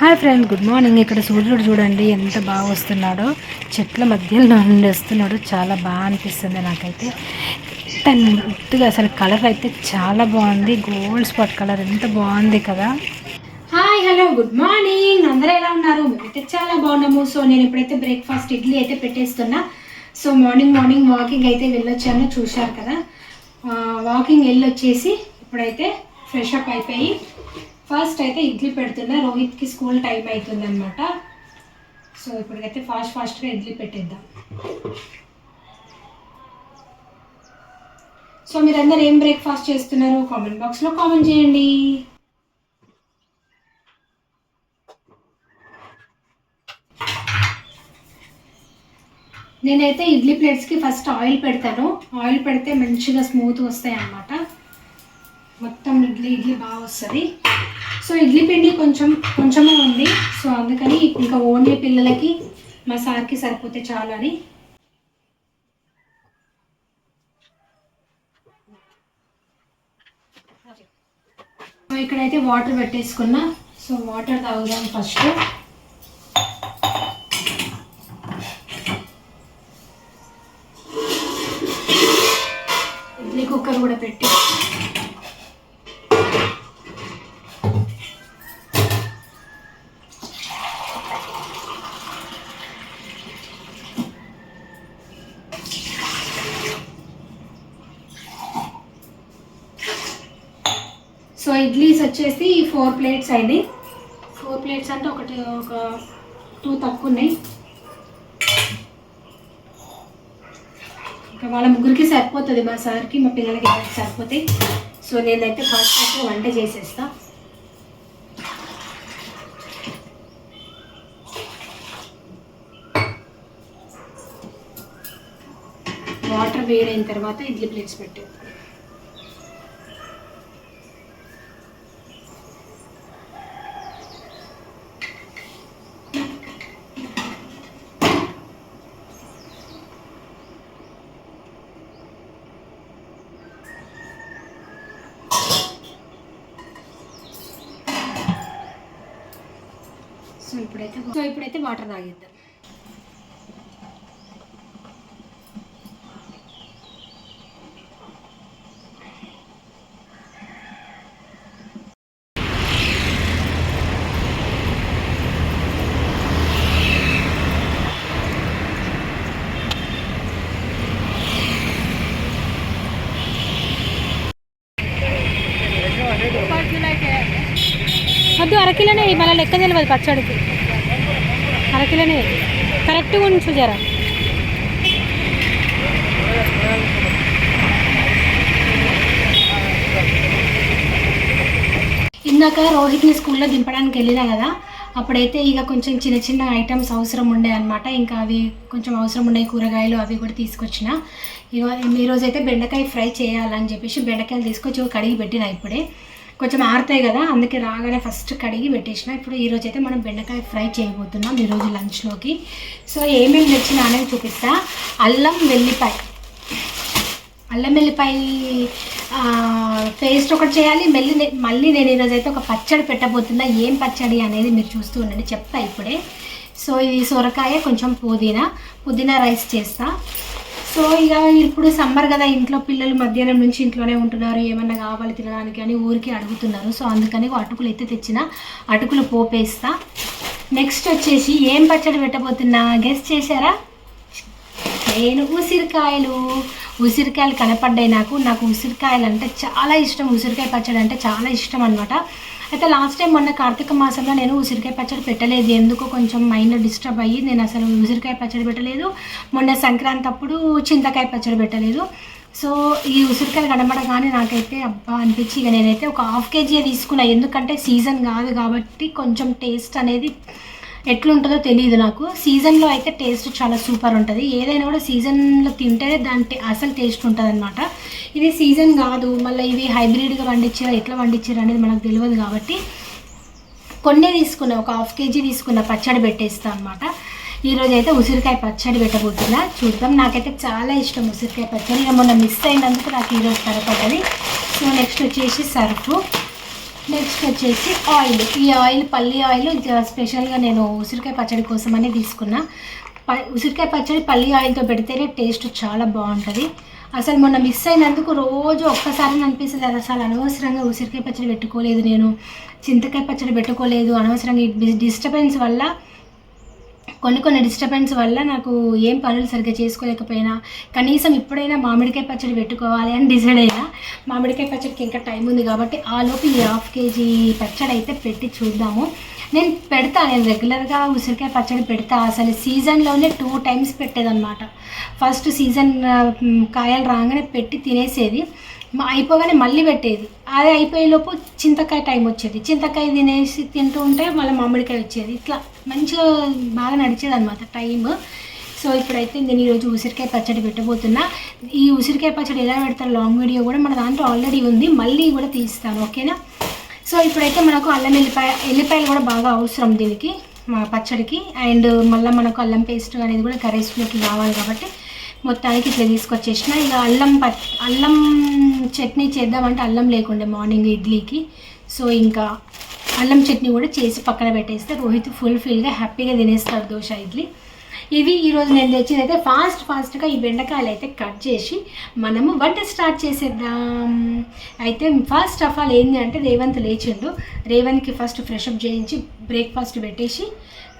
Hi friend good morning. ఇక్కడ సూర్యుడు చూడండి ఎంత బాగా వస్తున్నాడో. చెట్ల మధ్యలో నుండి వస్తున్నాడు. చాలా బాగా అనిపిస్తుంది నాకైతే. తను ముద్దుగా అసలు కలర్ అయితే చాలా బాగుంది. గోల్డ్ స్పాట్ కలర్ ఎంత బాగుంది కదా. Hi hello good morning. అందరూ ఎలా ఉన్నారు? మేమైతే చాలా బాగున్నాము. సో నేను ఇప్పుడైతే బ్రేక్ఫాస్ట్ ఇడ్లీ అయితే పెట్టేస్తున్నా. సో మార్నింగ్ మార్నింగ్ వాకింగ్ అయితే వెళ్ళొచ్చాను. చూశారు కదా. వాకింగ్ వెళ్ళొచ్చేసి ఇప్పుడైతే ఫ్రెష్ అప్ అయిపోయి ఫస్ట్ అయితే ఇడ్లీ పెడుతున్నా. రోహిత్కి స్కూల్ టైం అవుతుందన్నమాట. సో ఇప్పటికైతే ఫాస్ట్ ఫాస్ట్గా ఇడ్లీ పెట్టేద్దాం. సో మీరందరూ ఏం బ్రేక్ఫాస్ట్ చేస్తున్నారు? కామెంట్ బాక్స్లో కామెంట్ చేయండి. నేనైతే ఇడ్లీ ప్లేట్స్కి ఫస్ట్ ఆయిల్ పెడతాను. ఆయిల్ పెడితే మంచిగా స్మూత్ వస్తాయి అన్నమాట మొత్తం ఇడ్లీ ఇడ్లీ బాగా వస్తుంది. సో ఇడ్లీ పిండి కొంచెం కొంచెమే ఉంది. సో అందుకని ఇంకా ఓన్లీ పిల్లలకి మా సార్కి సరిపోతే చాలు అని. సో ఇక్కడైతే వాటర్ పెట్టేసుకున్నా. సో వాటర్ తాగుదాం ఫస్ట్. ఇడ్లీ కుక్కర్ కూడా పెట్టి సో ఇడ్లీస్ వచ్చేసి ఫోర్ ప్లేట్స్ అయినాయి ఫోర్ ప్లేట్స్ అంటే ఒకటి ఒక టూ తక్కువ ఉన్నాయి. ఇంకా వాళ్ళ ముగ్గురికి సరిపోతుంది మా సార్కి మా పిల్లలకి సరిపోతాయి సో నేనైతే ఫాస్ట్ ఫాస్ట్గా వంట చేసేస్తా. వాటర్ వేడైన తర్వాత ఇడ్లీ ప్లేట్స్ పెట్టేస్తాను ఇప్పుడైతే సో ఇప్పుడైతే వాటర్ తాగిద్దాం వద్దు అరకిలోనే మళ్ళీ లెక్క తెలియదు పచ్చడికి. అరకిలోనే కరెక్ట్గా ఉంచు జరా ఇందాక రోహిత్ని స్కూల్లో దింపడానికి వెళ్ళినా కదా అప్పుడైతే ఇక కొంచెం చిన్న చిన్న ఐటమ్స్ అవసరం ఉండే అనమాట ఇంకా అవి కొంచెం అవసరం ఉండే కూరగాయలు అవి కూడా తీసుకొచ్చిన. ఇక ఈరోజు అయితే బెండకాయ ఫ్రై చేయాలని చెప్పేసి బెండకాయలు తీసుకొచ్చి కడిగి పెట్టిన ఇప్పుడే. కొంచెం ఆరుతాయి కదా అందుకే రాగానే ఫస్ట్ కడిగి పెట్టేసిన. ఇప్పుడు ఈరోజు అయితే మనం బెండకాయ ఫ్రై చేయబోతున్నాం ఈరోజు లంచ్లోకి. సో ఏమేమి తెచ్చినా అనేది చూపిస్తా. అల్లం వెల్లిపాయ. అల్లం వెల్లిపాయ పేస్ట్ ఒకటి చేయాలి. మళ్ళీ నే- మళ్ళీ నేను ఈరోజు అయితే ఒక పచ్చడి పెట్టబోతున్నా. ఏం పచ్చడి అనేది మీరు చూస్తూ ఉండండి. చెప్తా ఇప్పుడే. సో ఇది సొరకాయ కొంచెం పుదీనా. పుదీనా రైస్ చేస్తా. సో ఇక ఇప్పుడు సమ్మర్ కదా ఇంట్లో పిల్లలు మధ్యాహ్నం నుంచి ఇంట్లోనే ఉంటున్నారు ఏమన్నా కావాలి తినడానికి అని ఊరికి అడుగుతున్నారు. సో అందుకని అటుకులు అయితే తెచ్చిన అటుకులు పోపేస్తా. నెక్స్ట్ వచ్చేసి ఏం పచ్చడి పెట్టబోతున్నా? గెస్ట్ చేశారా? నేను ఉసిరికాయలు. ఉసిరికాయలు కనపడ్డాయి నాకు. నాకు ఉసిరికాయలు అంటే చాలా ఇష్టం. ఉసిరికాయ పచ్చడి అంటే చాలా ఇష్టం అనమాట అయితే లాస్ట్ టైం మొన్న కార్తీక మాసంలో నేను ఉసిరికాయ పచ్చడి పెట్టలేదు. ఎందుకు కొంచెం మైండ్ డిస్టర్బ్ అయ్యి నేను అసలు ఉసిరికాయ పచ్చడి పెట్టలేదు. మొన్న సంక్రాంతి అప్పుడు చింతకాయ పచ్చడి పెట్టలేదు. సో ఈ ఉసిరికాయలు కనబడగానే నాకైతే అబ్బా అనిపించి ఇక నేనైతే ఒక హాఫ్ కేజీ తీసుకున్నా. ఎందుకంటే సీజన్ కాదు కాబట్టి కొంచెం టేస్ట్ అనేది ఎట్లుంటుందో తెలియదు నాకు. సీజన్లో అయితే టేస్ట్ చాలా సూపర్ ఉంటుంది. ఏదైనా కూడా సీజన్లో తింటేనే దాని అసలు టేస్ట్ ఉంటుంది అనమాట ఇది సీజన్ కాదు. మళ్ళీ ఇవి హైబ్రిడ్గా పండించారా ఎట్లా పండించారు అనేది మనకు తెలియదు కాబట్టి కొన్నే తీసుకున్నా ఒక హాఫ్ కేజీ తీసుకున్న పచ్చడి పెట్టేస్తా అనమాట ఈరోజు అయితే ఉసిరికాయ పచ్చడి పెట్టబోతున్నా. చూద్దాం. నాకైతే చాలా ఇష్టం ఉసిరికాయ పచ్చడి. మొన్న మిస్ అయినందుకు నాకు ఈరోజు సరిపడ్డది సో నెక్స్ట్ వచ్చేసి సర్ఫ్. నెక్స్ట్ వచ్చేసి ఆయిల్. ఈ ఆయిల్ పల్లి ఆయిల్ స్పెషల్గా నేను ఉసిరికాయ పచ్చడి కోసం అని తీసుకున్నా. ప- ఉసిరికాయ పచ్చడి పల్లి ఆయిల్తో పెడితేనే టేస్ట్ చాలా బాగుంటుంది. అసలు మొన్న మిస్ అయినందుకు రోజు ఒక్కసారి అనిపిస్తుంది అది అసలు అనవసరంగా ఉసిరికాయ పచ్చడి పెట్టుకోలేదు నేను చింతకాయ పచ్చడి పెట్టుకోలేదు అనవసరంగా ఈ డిస్టర్బెన్స్ వల్ల కొన్ని కొన్ని డిస్టర్బెన్స్ వల్ల నాకు ఏం పనులు సరిగ్గా చేసుకోలేకపోయినా కనీసం ఇప్పుడైనా మామిడికాయ పచ్చడి పెట్టుకోవాలి అని డిసైడ్ అయినా మామిడికాయ పచ్చడికి ఇంకా టైం ఉంది కాబట్టి ఆ లోపు ఈ హాఫ్ కేజీ పచ్చడి అయితే పెట్టి చూద్దాము. నేను పెడతా నేను రెగ్యులర్గా ఉసిరికాయ పచ్చడి పెడతా. అసలు సీజన్లోనే టూ టైమ్స్ పెట్టేదన్నమాట. ఫస్ట్ సీజన్ కాయలు రాగానే పెట్టి తినేసేది. అయిపోగానే మళ్ళీ పెట్టేది. అదే అయిపోయేలోపు చింతకాయ టైం వచ్చేది. చింతకాయ తినేసి తింటూ ఉంటే మళ్ళీ మామిడికాయ వచ్చేది. ఇట్లా మంచిగా బాగా నడిచేది అనమాట టైం సో ఇప్పుడైతే నేను ఈరోజు ఉసిరికాయ పచ్చడి పెట్టబోతున్నా. ఈ ఉసిరికాయ పచ్చడి ఎలా పెడతారు లాంగ్ వీడియో కూడా మన దాంట్లో ఆల్రెడీ ఉంది. మళ్ళీ కూడా తీస్తాను ఓకేనా సో ఇప్పుడైతే మనకు అల్లం ఎల్లిపాయ ఎల్లిపాయలు కూడా బాగా అవసరం దీనికి మా పచ్చడికి. అండ్ మళ్ళీ మనకు అల్లం పేస్ట్ అనేది కూడా కర్రీస్లోకి కావాలి కాబట్టి మొత్తానికి ఇట్లా తీసుకొచ్చేసిన. ఇక అల్లం పట్ అల్లం చట్నీ చేద్దామంటే అల్లం లేకుండే మార్నింగ్ ఇడ్లీకి. సో ఇంకా అల్లం చట్నీ కూడా చేసి పక్కన పెట్టేస్తే రోహిత్ ఫుల్ఫిల్గా హ్యాపీగా తినేస్తాడు దోశ ఇడ్లీ. ఇవి ఈరోజు నేను తెచ్చింది అయితే ఫాస్ట్ ఫాస్ట్గా ఈ బెండకాయలు అయితే కట్ చేసి మనము వంట స్టార్ట్ చేసేద్దాం. అయితే ఫస్ట్ ఆఫ్ ఆల్ ఏంటి అంటే రేవంత్ లేచిండు. రేవంత్కి ఫస్ట్ ఫ్రెష్ అప్ చేయించి బ్రేక్ఫాస్ట్ పెట్టేసి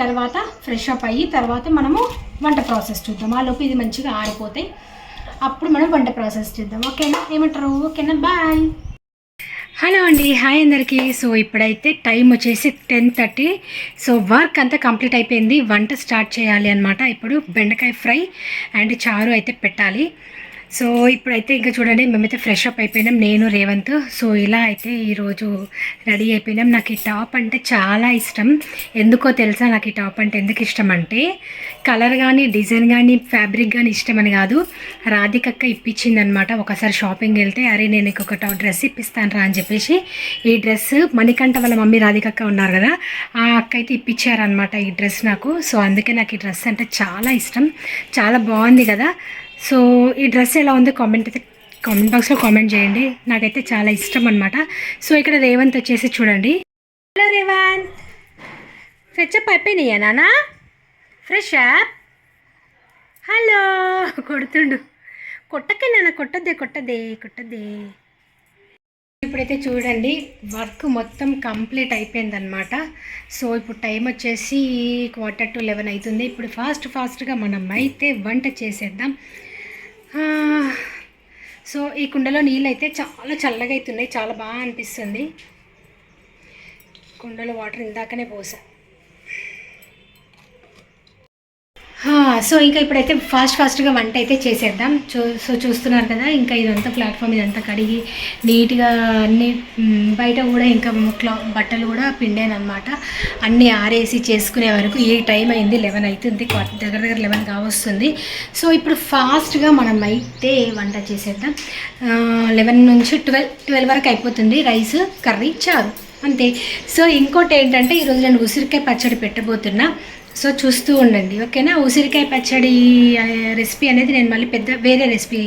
తర్వాత ఫ్రెష్ అప్ అయ్యి తర్వాత మనము వంట ప్రాసెస్ చూద్దాం. ఆ లోపు ఇది మంచిగా ఆరిపోతాయి. అప్పుడు మనం వంట ప్రాసెస్ చేద్దాం. ఓకేనా? ఏమంటారు? ఓకేనా? బాయ్ హలో అండి. హాయ్ అందరికీ. సో ఇప్పుడైతే టైం వచ్చేసి టెన్ థర్టీ సో వర్క్ అంతా కంప్లీట్ అయిపోయింది. వంట స్టార్ట్ చేయాలి అనమాట ఇప్పుడు బెండకాయ ఫ్రై అండ్ చారు అయితే పెట్టాలి. సో ఇప్పుడైతే ఇంకా చూడండి మేమైతే ఫ్రెష్ అప్ అయిపోయినాం. నేను రేవంత్. సో ఇలా అయితే ఈరోజు రెడీ అయిపోయినాం. నాకు ఈ టాప్ అంటే చాలా ఇష్టం. ఎందుకో తెలుసా నాకు ఈ టాప్ అంటే ఎందుకు ఇష్టం అంటే కలర్ కానీ డిజైన్ కానీ ఫ్యాబ్రిక్ కానీ ఇష్టం అని కాదు. రాధికక్క ఇప్పించింది అనమాట ఒకసారి షాపింగ్ వెళ్తే అరే నేను నీకు ఒక టాప్ డ్రెస్ ఇప్పిస్తాను రా అని చెప్పేసి. ఈ డ్రెస్ మణికంఠ వాళ్ళ మమ్మీ రాధికక్క ఉన్నారు కదా ఆ అక్క అయితే ఇప్పించారనమాట ఈ డ్రెస్ నాకు. సో అందుకే నాకు ఈ డ్రెస్ అంటే చాలా ఇష్టం. చాలా బాగుంది కదా. సో ఈ డ్రెస్ ఎలా ఉందో కామెంట్ అయితే కామెంట్ బాక్స్లో కామెంట్ చేయండి. నాకైతే చాలా ఇష్టం అనమాట సో ఇక్కడ రేవంత్ వచ్చేసి చూడండి. హలో రేవంత్ అప్ అయిపోయినాయా నానా? ఫ్రెష్ అప్ హలో కొడుతుండు. కొట్టకే నాన్న కొట్టద్దే కొట్టదే కొట్టద్దే. ఇప్పుడైతే చూడండి వర్క్ మొత్తం కంప్లీట్ అయిపోయిందనమాట సో ఇప్పుడు టైం వచ్చేసి క్వార్టర్ టు లెవెన్ అవుతుంది. ఇప్పుడు ఫాస్ట్ ఫాస్ట్గా మనం అయితే వంట చేసేద్దాం. సో ఈ కుండలో నీళ్ళు అయితే చాలా చల్లగా అవుతున్నాయి చాలా బాగా అనిపిస్తుంది. కుండలో వాటర్ ఇందాకనే పోసా. సో ఇంకా ఇప్పుడైతే ఫాస్ట్ ఫాస్ట్గా వంట అయితే చేసేద్దాం. చూ సో చూస్తున్నారు కదా ఇంకా ఇదంతా ప్లాట్ఫామ్ ఇదంతా కడిగి నీట్గా అన్ని బయట కూడా ఇంకా క్లా బట్టలు కూడా పిండాను అన్నీ ఆరేసి చేసుకునే వరకు ఏ టైం అయింది లెవెన్ అవుతుంది దగ్గర దగ్గర లెవెన్ కావస్తుంది. సో ఇప్పుడు ఫాస్ట్గా మనం అయితే వంట చేసేద్దాం. లెవెన్ నుంచి ట్వెల్వ్ ట్వెల్వ్ వరకు అయిపోతుంది రైస్ కర్రీ చారు. అంతే. సో ఇంకోటి ఏంటంటే ఈరోజు నేను ఉసిరికాయ పచ్చడి పెట్టబోతున్నా. సో చూస్తూ ఉండండి ఓకేనా? ఉసిరికాయ పచ్చడి రెసిపీ అనేది నేను మళ్ళీ పెద్ద వేరే రెసిపీ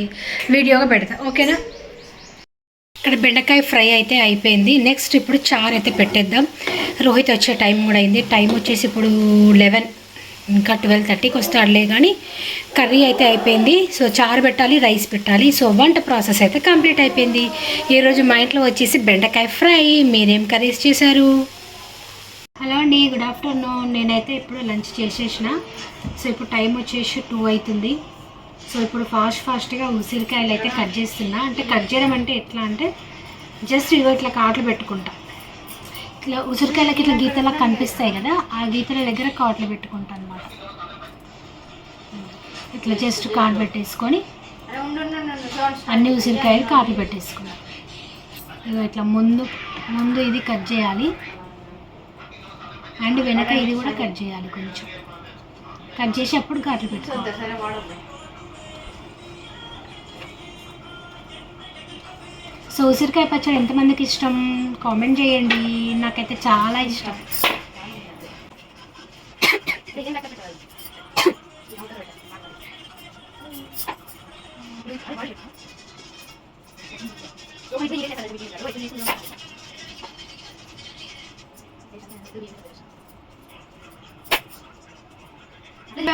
వీడియోగా పెడతా ఓకేనా? ఇక్కడ బెండకాయ ఫ్రై అయితే అయిపోయింది. నెక్స్ట్ ఇప్పుడు చారు అయితే పెట్టేద్దాం. రోహిత్ వచ్చే టైం కూడా అయింది. టైం వచ్చేసి ఇప్పుడు లెవెన్ ఇంకా ట్వెల్వ్ థర్టీకి వస్తాడులే కానీ కర్రీ అయితే అయిపోయింది. సో చారు పెట్టాలి రైస్ పెట్టాలి. సో వంట ప్రాసెస్ అయితే కంప్లీట్ అయిపోయింది. ఈరోజు మా ఇంట్లో వచ్చేసి బెండకాయ ఫ్రై. మీరేం కర్రీస్ చేశారు? హలో అండి గుడ్ ఆఫ్టర్నూన్. నేనైతే ఇప్పుడు లంచ్ చేసేసిన. సో ఇప్పుడు టైం వచ్చేసి టూ అవుతుంది సో ఇప్పుడు ఫాస్ట్ ఫాస్ట్గా ఉసిరికాయలు అయితే కట్ చేస్తున్నా. అంటే కట్ చేయడం అంటే ఎట్లా అంటే జస్ట్ ఇగో ఇట్లా కాట్లు పెట్టుకుంటా. ఇట్లా ఉసిరికాయలకి ఇట్లా గీతలా కనిపిస్తాయి కదా ఆ గీతల దగ్గర కాట్లు పెట్టుకుంటా అనమాట ఇట్లా జస్ట్ కాటు పెట్టేసుకొని అన్ని ఉసిరికాయలు కాట్లు పెట్టేసుకున్నాను ఇగో ఇట్లా ముందు ముందు ఇది కట్ చేయాలి. అండ్ వెనక ఇది కూడా కట్ చేయాలి కొంచెం. కట్ చేసి అప్పుడు ఘాట్లు పెట్టుకోవాలి సో ఉసిరికాయ పచ్చడి ఎంతమందికి ఇష్టం? కామెంట్ చేయండి. నాకైతే చాలా ఇష్టం.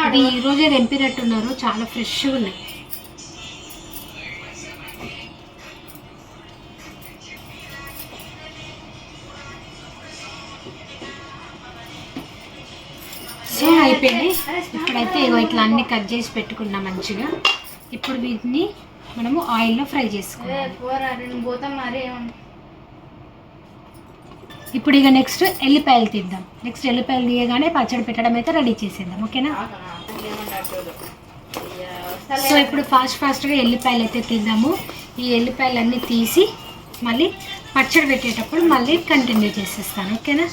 అవి ఈ రోజే తెంపినట్టున్నారు. చాలా ఫ్రెష్గా ఉన్నాయి. సో అయిపోయింది. ఇప్పుడైతే ఇగో ఇట్లా అన్ని కట్ చేసి పెట్టుకున్నాం మంచిగా. ఇప్పుడు వీటిని మనము ఆయిల్లో ఫ్రై చేసుకోవాలి ఇప్పుడు ఇక నెక్స్ట్ ఎల్లిపాయలు తీద్దాం. నెక్స్ట్ ఎల్లిపాయలు తీయగానే పచ్చడి పెట్టడం అయితే రెడీ చేసేద్దాం. ఓకేనా? సో ఇప్పుడు ఫాస్ట్ ఫాస్ట్గా ఎల్లిపాయలు అయితే తీద్దాము. ఈ ఎల్లిపాయలన్నీ తీసి మళ్ళీ పచ్చడి పెట్టేటప్పుడు మళ్ళీ కంటిన్యూ చేసేస్తాను. ఓకేనా?